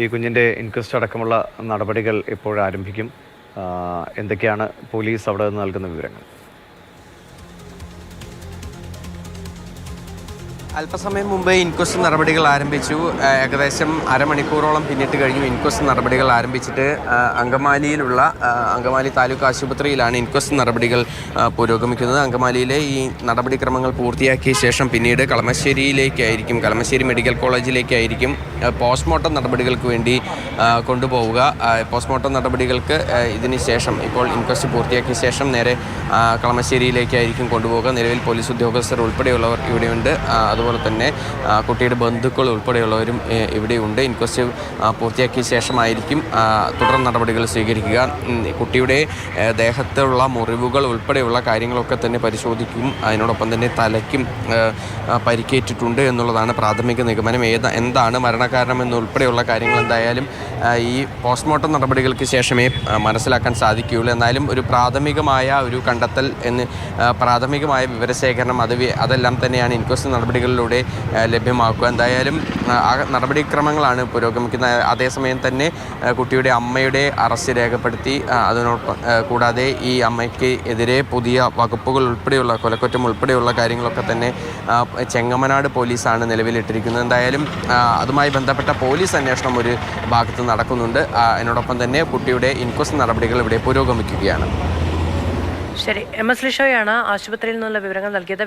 ഈ കുഞ്ഞിന്റെ ഇൻക്വസ്റ്റ് അടക്കമുള്ള നടപടികൾ ഇപ്പോൾ ആരംഭിക്കും. എന്തൊക്കെയാണ് പോലീസ് അവിടെ നിന്ന് നൽകുന്ന വിവരങ്ങൾ? അല്പസമയം മുമ്പ് ഇൻക്വസ്റ്റ് നടപടികൾ ആരംഭിച്ചു. ഏകദേശം അരമണിക്കൂറോളം പിന്നിട്ട് കഴിഞ്ഞു ഇൻക്വസ്റ്റ് നടപടികൾ ആരംഭിച്ചിട്ട് അങ്കമാലിയിലുള്ള അങ്കമാലി താലൂക്ക് ആശുപത്രിയിലാണ് ഇൻക്വസ്റ്റ് നടപടികൾ പുരോഗമിക്കുന്നത്. അങ്കമാലിയിലെ ഈ നടപടിക്രമങ്ങൾ പൂർത്തിയാക്കിയ ശേഷം പിന്നീട് കളമശ്ശേരിയിലേക്കായിരിക്കും കളമശ്ശേരി മെഡിക്കൽ കോളേജിലേക്കായിരിക്കും പോസ്റ്റ്മോർട്ടം നടപടികൾക്ക് വേണ്ടി കൊണ്ടുപോവുക. പോസ്റ്റ്മോർട്ടം നടപടികൾക്ക് ഇതിന് ശേഷം ഇപ്പോൾ ഇൻക്വസ്റ്റ് പൂർത്തിയാക്കിയ ശേഷം നേരെ കളമശ്ശേരിയിലേക്കായിരിക്കും കൊണ്ടുപോവുക. നിലവിൽ പോലീസ് ഉദ്യോഗസ്ഥർ ഉൾപ്പെടെയുള്ളവർ ഇവിടെയുണ്ട്. ആ, അതുപോലെ തന്നെ കുട്ടിയുടെ ബന്ധുക്കൾ ഉൾപ്പെടെയുള്ളവരും ഇവിടെയുണ്ട്. ഇൻക്വസ്റ്റ് പൂർത്തിയാക്കിയ ശേഷമായിരിക്കും തുടർ നടപടികൾ സ്വീകരിക്കുക. കുട്ടിയുടെ ദേഹത്തുള്ള മുറിവുകൾ ഉൾപ്പെടെയുള്ള കാര്യങ്ങളൊക്കെ തന്നെ പരിശോധിക്കും. അതിനോടൊപ്പം തന്നെ തലയ്ക്കും പരിക്കേറ്റിട്ടുണ്ട് എന്നുള്ളതാണ് പ്രാഥമിക നിഗമനം. ഏത് എന്താണ് മരണകാരണം എന്നുൾപ്പെടെയുള്ള കാര്യങ്ങൾ എന്തായാലും ഈ പോസ്റ്റ്മോർട്ടം നടപടികൾക്ക് ശേഷമേ മനസ്സിലാക്കാൻ സാധിക്കുകയുള്ളൂ. എന്നാലും ഒരു പ്രാഥമികമായ ഒരു കണ്ടെത്തൽ എന്ന് പ്രാഥമികമായ വിവരശേഖരണം അത് അതെല്ലാം തന്നെയാണ് ഇൻക്വസ്റ്റ് നടപടികളിലൂടെ ആ, ലഭ്യമാക്കുക. എന്തായാലും ആ, നടപടിക്രമങ്ങളാണ് പുരോഗമിക്കുന്നത് അതേസമയം തന്നെ കുട്ടിയുടെ അമ്മയുടെ അറസ്റ്റ് രേഖപ്പെടുത്തി അതിനോടൊപ്പം കൂടാതെ ഈ അമ്മയ്ക്ക് എതിരെ പുതിയ വകുപ്പുകൾ ഉൾപ്പെടെയുള്ള കൊലക്കുറ്റം ഉൾപ്പെടെയുള്ള കാര്യങ്ങളൊക്കെ തന്നെ ചെങ്ങമനാട് പോലീസാണ് നിലവിലിട്ടിരിക്കുന്നത്. എന്തായാലും അതുമായി ബന്ധപ്പെട്ട പോലീസ് അന്വേഷണം ഒരു ഭാഗത്ത് നടക്കുന്നുണ്ട്. അതിനോടൊപ്പം തന്നെ കുട്ടിയുടെ ഇൻക്വസ്റ്റ് നടപടികൾ ഇവിടെ പുരോഗമിക്കുകയാണ്. ശരി. എം എസ് ലിഷോയാണ് ആശുപത്രിയിൽ നിന്നുള്ള വിവരങ്ങൾ നൽകിയത്.